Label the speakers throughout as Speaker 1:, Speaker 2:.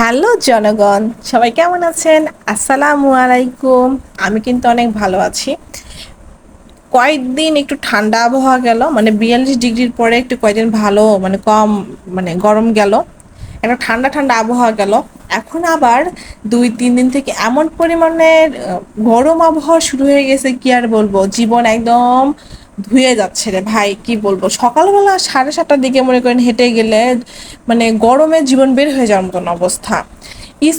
Speaker 1: Hello জনগণ, সবাই কেমন আছেন? আসসালামু আলাইকুম। আমি কিন্তু অনেক ভালো আছি। কয়েকদিন একটু ঠান্ডা আবহাওয়া গেল মানে বিয়াল্লিশ ডিগ্রির পরে একটু কয়েকদিন ভালো মানে কম মানে গরম গেল। একটা ঠান্ডা ঠান্ডা আবহাওয়া গেল। এখন আবার দুই, তিন দিন থেকে এমন পরিমাণের গরম আবহাওয়া শুরু হয়ে গেছে, কি আর বলব? জীবন একদম ধুয়ে যাচ্ছে রে ভাই, কি বলব? সকালবেলা সাড়ে সাতটার দিকে মনে করেন হেঁটে গেলে মানে গরমে জীবন বের হয়ে যাওয়ার মতন অবস্থা।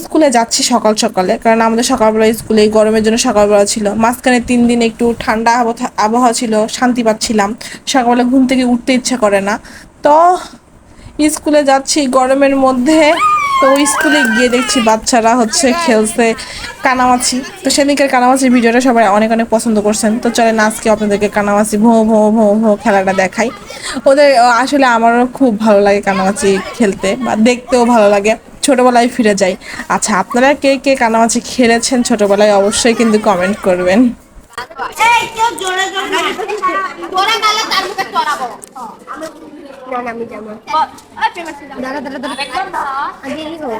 Speaker 1: স্কুলে যাচ্ছি সকাল সকালে, কারণ আমাদের সকালবেলা স্কুলে এই গরমের জন্য সকালবেলা ছিল। মাঝখানে তিন দিন একটু ঠান্ডা আবহাওয়া আবহাওয়া ছিল, শান্তি পাচ্ছিলাম। সকালবেলা ঘুম থেকে উঠতে ইচ্ছা করে না। তো স্কুলে যাচ্ছি গরমের মধ্যে তো স্কুলে গিয়ে দেখছি বাচ্চারা হচ্ছে খেলছে কানামাছি। তো সেদিনকার কানামাছির ভিডিওটা সবাই অনেক অনেক পছন্দ করছেন। তো চলেন আজকে আপনাদেরকে কানামাছি ভো ভো ভো ভো খেলাটা দেখাই। ওদের আসলে আমারও খুব ভালো লাগে কানামাছি খেলতে বা দেখতেও ভালো লাগে। ছোটোবেলায় ফিরে যাই। আচ্ছা আপনারা কে কে কানামাছি খেলেছেন ছোটোবেলায় অবশ্যই কিন্তু কমেন্ট করবেন।
Speaker 2: জোরে জোরে না। তোরা গালে তার দাঁড়া, দাঁড়া, দাঁড়া। আগে এই হোক।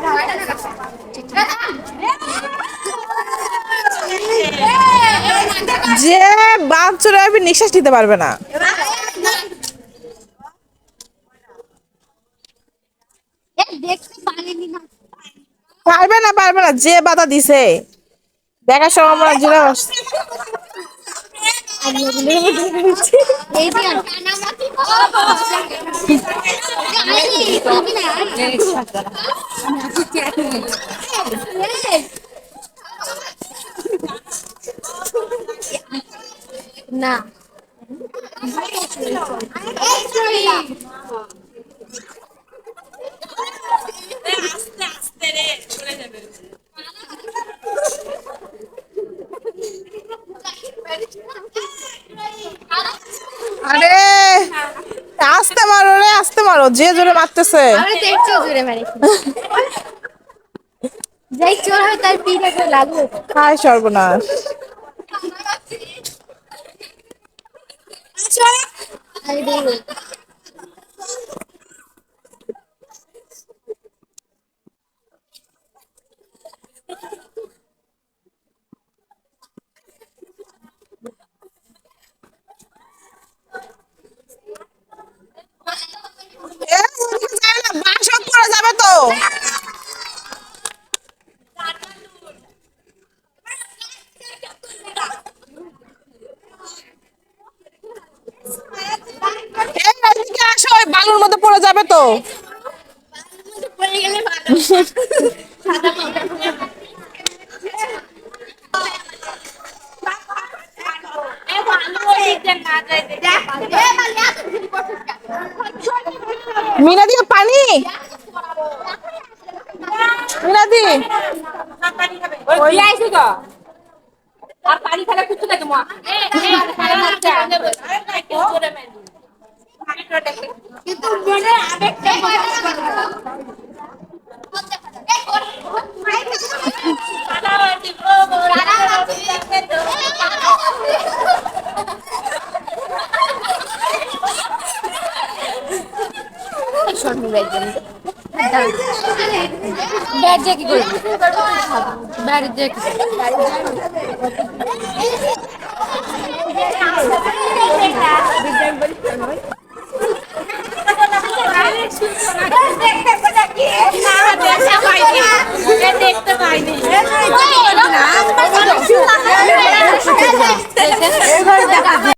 Speaker 1: যে আমি নিঃশ্বাস নিতে পারবে না
Speaker 2: এই দেখতে পারিনি না।
Speaker 1: পারবে না পারবে না যে বাধা দিছে দেখার সময় আমরা জিরা
Speaker 2: এই না। যা।
Speaker 1: আরে আস্তে মারো আস্তে মারো যে জোরে মারতেছে।
Speaker 2: আমরা তো একটু জোরে মারিছি যাই চোর হয় তার পিঠে করে লাগবে
Speaker 1: হায় সর্বনাশ। পড়ে যাবে তো পড়ে
Speaker 2: গেলে ভালো সাদা পাউডার
Speaker 1: মিনাদি পানি মিনাদি
Speaker 3: আর পানি খেলা কিছু লাগে মা
Speaker 2: কিন্তু মনে আবেগটা
Speaker 3: কি না